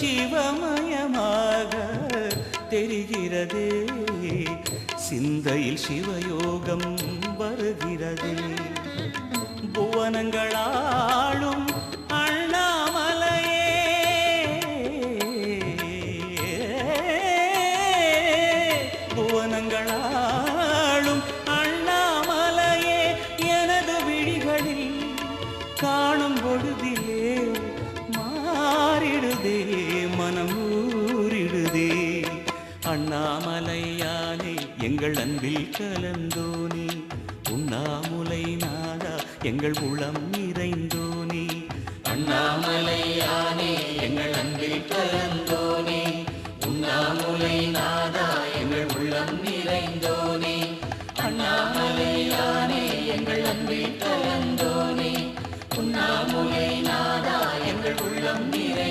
சிவமயமாக தெரிகிறதே. சிந்தையில் சிவயோகம் வருகிறதே. புவனங்களாளும் அண்ணாமலையே. புவனங்களாளும் அண்ணாமலையே. எனது விழிகளில் காணும் பொழுதிலே மனம் அண்ணாமலையானே எங்கள் அன்பில் கலந்தோனே. உண்ணாமுலை நாடா எங்கள் உளம் நிறைந்தோனே. அண்ணாமலையானே எங்கள் அன்பில் கலந்தோனே. உண்ணாமுலை நாடா எங்கள் உள்ளம் நிறைந்தோனே. அண்ணாமலையானே எங்கள் அன்பில் கலந்தோனே. உண்ணாமுலை நாடா எங்கள் உள்ளம் நிறை